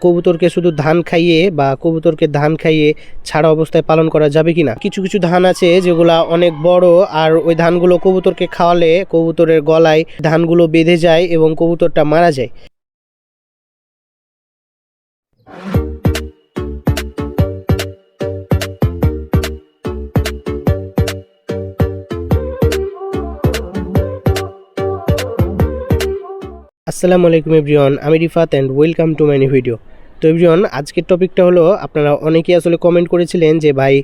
কবুতরকে শুধু ধান খাইয়ে বা কবুতরকে ধান খাইয়ে ছাড়া অবস্থায় পালন করা যাবে কি না কিছু কিছু ধান আছে যেগুলা অনেক বড় আর ওই ধানগুলো কবুতরকে খাওয়ালে কবুতরের গলায় ধানগুলো বেঁধে যায় এবং কবুতরটা মারা যায়। আসসালামু আলাইকুম এভরিওয়ান, আমি Rifat and welcome to my video তো এভরিওয়ান, আজকের টপিকটা হলো, আপনারা অনেকেই আসলে কমেন্ট করেছিলেন যে, ভাই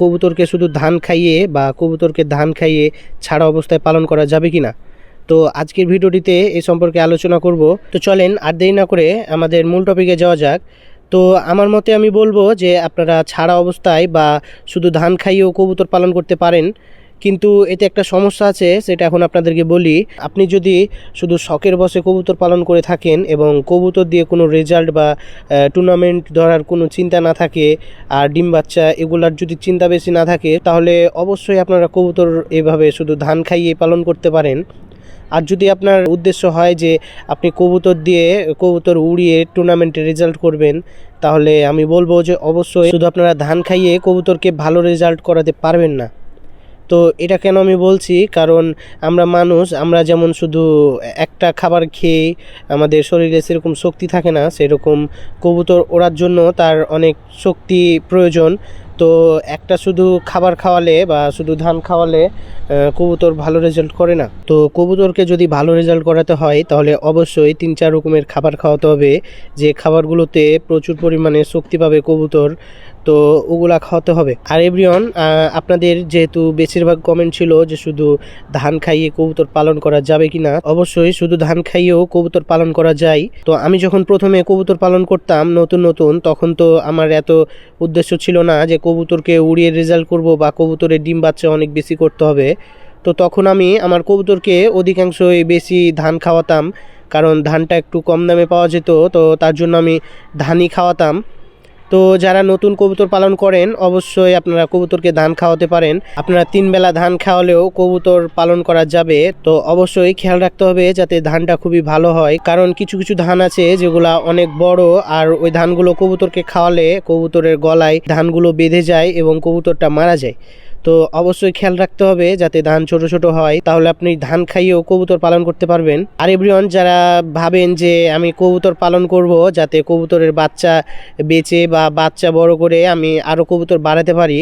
কবুতরকে শুধু ধান খাইয়ে বা কবুতরকে ধান খাইয়ে ছাড়া অবস্থায় পালন করা যাবে কি না তো আজকের ভিডিওটিতে এ সম্পর্কে আলোচনা করব। তো চলেন, আর দেরি না করে আমাদের মূল টপিকে যাওয়া যাক। তো আমার মতে আমি বলব যে, আপনারা ছাড়া অবস্থায় বা শুধু ধান খাইয়েও কবুতর পালন করতে পারেন। কিন্তু এতে একটা সমস্যা আছে, সেটা এখন আপনাদেরকে বলি। আপনি যদি শুধু শখের বসে কবুতর পালন করে থাকেন এবং কবুতর দিয়ে কোনো রেজাল্ট বা টুর্নামেন্ট ধরার কোনো চিন্তা না থাকে, আর ডিম বাচ্চা এগুলার যদি চিন্তা বেশি না থাকে, তাহলে অবশ্যই আপনারা কবুতর এভাবে শুধু ধান খাইয়ে পালন করতে পারেন। আর যদি আপনার উদ্দেশ্য হয় যে আপনি কবুতর দিয়ে কবুতর উড়িয়ে টুর্নামেন্টে রেজাল্ট করবেন, তাহলে আমি বলব যে অবশ্যই শুধু আপনারা ধান খাইয়ে কবুতরকে ভালো রেজাল্ট করাতে পারবেন না। তো এটা কেন আমি বলছি? কারণ আমরা মানুষ, আমরা যেমন শুধু একটা খাবার খেয়ে আমাদের শরীরে সেরকম শক্তি থাকে না, সেরকম কবুতর ওড়ার জন্য তার অনেক শক্তি প্রয়োজন। তো একটা শুধু খাবার খাওয়ালে বা শুধু ধান খাওয়ালে কবুতর ভালো রেজাল্ট করে না। তো কবুতরকে যদি ভালো রেজাল্ট করাতে হয়, তাহলে অবশ্যই তিন চার রকমের খাবার খাওয়াতে হবে। যে খাবারগুলোতে প্রচুর পরিমাণে শক্তি পাবে কবুতর তো ওগুলা খাওয়াতে হবে। আর এভরিওয়ান আপনাদের যেহেতু বেশিরভাগ কমেন্ট ছিল যে শুধু ধান খাইয়ে কবুতর পালন করা যাবে কিনা, অবশ্যই শুধু ধান খাইয়েও কবুতর পালন করা যায়। তো আমি যখন প্রথমে কবুতর পালন করতাম নতুন নতুন, তখন তো আমার এত উদ্দেশ্য ছিল না যে কবুতরকে উড়িয়ে রেজাল্ট করব বা কবুতরের ডিম বাচ্চা অনেক বেশি করতে হবে। তো তখন আমি আমার কবুতরকে অধিকাংশই বেশি ধান খাওয়াতাম, কারণ ধানটা একটু কম দামে পাওয়া যেত, তো তার জন্য আমি ধানই খাওয়াতাম। তো যারা নতুন কবুতর পালন করেন, অবশ্যই আপনারা কবুতরকে ধান খাওয়াতে পারেন। আপনারা তিন বেলা ধান খাওয়ালেও কবুতর পালন করা যাবে। তো অবশ্যই খেয়াল রাখতে হবে যাতে ধানটা খুবই ভালো হয়। কারণ কিছু কিছু ধান আছে যেগুলা অনেক বড় আর ওই ধানগুলো কবুতরকে খাওয়ালে কবুতরের গলায় ধানগুলো বেঁধে যায় এবং কবুতরটা মারা যায়। তো অবশ্যই খেয়াল রাখতে হবে যাতে ধান ছোট ছোট হয়, তাহলে আপনি ধান খাইয়েও কবুতর পালন করতে পারবেন। আর এভরিওয়ান, যারা ভাবেন যে আমি কবুতর পালন করব যাতে কবুতরের বাচ্চা বেচে বা বাচ্চা বড় করে আমি আরও কবুতর বাড়াতে পারি,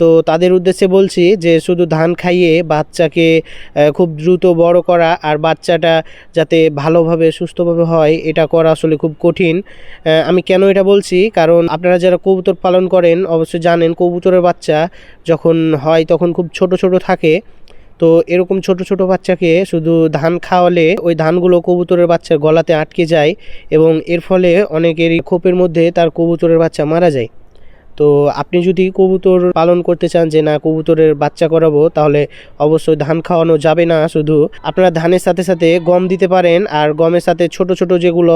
তো তাদের উদ্দেশ্যে বলছি যে শুধু ধান খাইয়ে বাচ্চাকে খুব দ্রুত বড় করা আর বাচ্চাটা যাতে ভালোভাবে, সুস্থভাবে হয়, এটা করা আসলে খুব কঠিন। আমি কেন এটা বলছি? কারণ আপনারা যারা কবুতর পালন করেন, অবশ্যই জানেন কবুতরের বাচ্চা যখন হয় তখন খুব ছোট ছোট থাকে। তো এরকম ছোট ছোট বাচ্চাকে শুধু ধান খাওয়ালে ওই ধানগুলো কবুতরের বাচ্চার গলাতে আটকে যায় এবং এর ফলে অনেকেরই খোপের মধ্যে তার কবুতরের বাচ্চা মারা যায়। তো আপনি যদি কবুতর পালন করতে চান যে, না, কবুতরের বাচ্চা করাবো, তাহলে অবশ্যই ধান খাওয়ানো যাবে না। শুধু আপনারা ধানের সাথে সাথে গম দিতে পারেন। আর গমের সাথে ছোট ছোট যেগুলো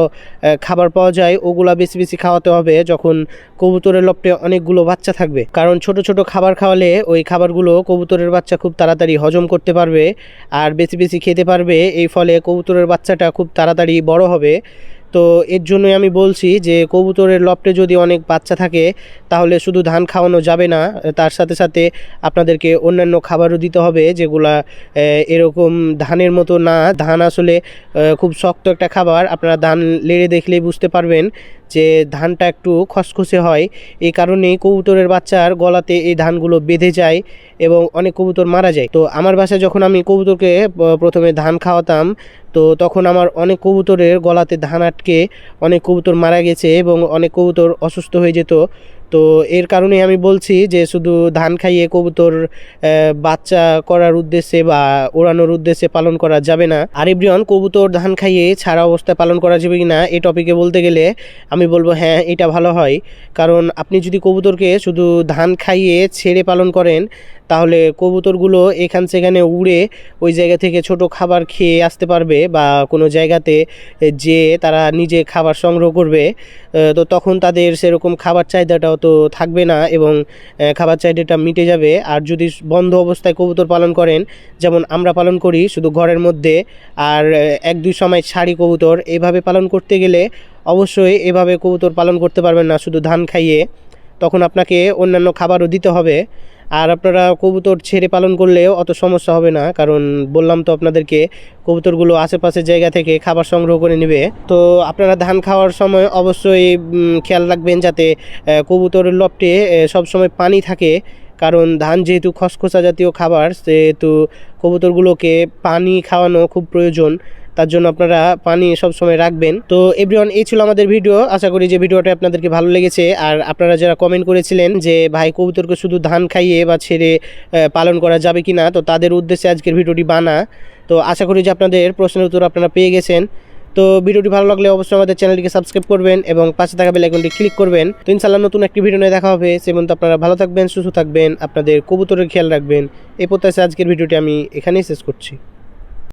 খাবার পাওয়া যায়, ওগুলো বেশি বেশি খাওয়াতে হবে যখন কবুতরের লপটে অনেকগুলো বাচ্চা থাকবে। কারণ ছোট ছোট খাবার খাওয়ালে ওই খাবারগুলো কবুতরের বাচ্চা খুব তাড়াতাড়ি হজম করতে পারবে, আর বেশি বেশি খেতে পারবে। এই ফলে কবুতরের বাচ্চাটা খুব তাড়াতাড়ি বড় হবে। তো এর জন্যই আমি বলছি যে কবুতরের লপটে যদি অনেক বাচ্চা থাকে, তাহলে শুধু ধান খাওয়ানো যাবে না। তার সাথে সাথে আপনাদেরকে অন্যান্য খাবারও দিতে হবে যেগুলা এরকম ধানের মতো না। ধান আসলে খুব শক্ত একটা খাবার। আপনারা ধান লেড়ে দেখলেই বুঝতে পারবেন যে ধানটা একটু খসখসে হয়, এই কারণে কবুতরের বাচ্চার গলাতে এই ধানগুলো বেঁধে যায় এবং অনেক কবুতর মারা যায়। তো আমার বাসায় যখন আমি কবুতরকে প্রথমে ধান খাওয়াতাম, তো তখন আমার অনেক কবুতরের গলাতে ধান আটকে অনেক কবুতর মারা গেছে এবং অনেক কবুতর অসুস্থ হয়ে যেত। তো এর কারণে আমি বলছি যে শুধু ধান খাইয়ে কবুতর বাচ্চা করার উদ্দেশ্যে বা ওড়ানোর উদ্দেশ্যে পালন করা যাবে না। আর এভরিওয়ান কবুতর ধান খাইয়ে ছাড়া অবস্থায় পালন করা যাবে কি না এই টপিকে বলতে গেলে আমি বলব হ্যাঁ এটা ভালো হয়। কারণ আপনি যদি কবুতরকে শুধু ধান খাইয়ে ছেড়ে পালন করেন, তাহলে কবুতরগুলো এখান সেখানে উড়ে ওই জায়গা থেকে ছোট খাবার খেয়ে আসতে পারবে বা কোনো জায়গাতে যে তারা নিজে খাবার সংগ্রহ করবে। তো তখন তাদের সেরকম খাবার চাহিদাটাও হয়তো থাকবে না এবং খাবার চাহিদাটা মিটে যাবে। আর যদি বন্ধ অবস্থায় কবুতর পালন করেন, যেমন আমরা পালন করি শুধু ঘরের মধ্যে, আর এক দুই সময় ছাড়ি কবুতর, এভাবে পালন করতে গেলে অবশ্যই এভাবে কবুতর পালন করতে পারবেন না, শুধু ধান খাইয়ে। তখন আপনাকে অন্যান্য খাবারও দিতে হবে। আর আপনারা কবুতর ছেড়ে পালন করলেও অত সমস্যা হবে না, কারণ বললাম তো আপনাদেরকে কবুতরগুলো আশেপাশের জায়গা থেকে খাবার সংগ্রহ করে নেবে। তো আপনারা ধান খাওয়ার সময় অবশ্যই খেয়াল রাখবেন যাতে কবুতরের লপটে সবসময় পানি থাকে। কারণ ধান যেহেতু খসখসা জাতীয় খাবার, সেহেতু কবুতরগুলোকে পানি খাওয়ানো খুব প্রয়োজন। তার জন্য আপনারা পানি সবসময় রাখবেন। তো এভরিওয়ান, এই ছিল আমাদের ভিডিও। আশা করি যে ভিডিওটা আপনাদেরকে ভালো লেগেছে। আর আপনারা যারা কমেন্ট করেছিলেন যে, ভাই, কবুতরকে শুধু ধান খাইয়ে বা ছেড়ে পালন করা যাবে কি না তো তাদের উদ্দেশ্যে আজকের ভিডিওটি বানা। তো আশা করি যে আপনাদের প্রশ্নের উত্তর আপনারা পেয়ে গেছেন। তো ভিডিওটি ভালো লাগলে অবশ্যই আমাদের চ্যানেলটিকে সাবস্ক্রাইব করবেন এবং পাশে থাকা বেল আইকনটি ক্লিক করবেন। তো ইনশাল্লাহ নতুন একটি ভিডিও নিয়ে দেখা হবে। সে পর্যন্ত আপনারা ভালো থাকবেন, সুস্থ থাকবেন, আপনাদের কবুতরের খেয়াল রাখবেন। এই প্রত্যাশে আজকের ভিডিওটি আমি এখানেই শেষ করছি।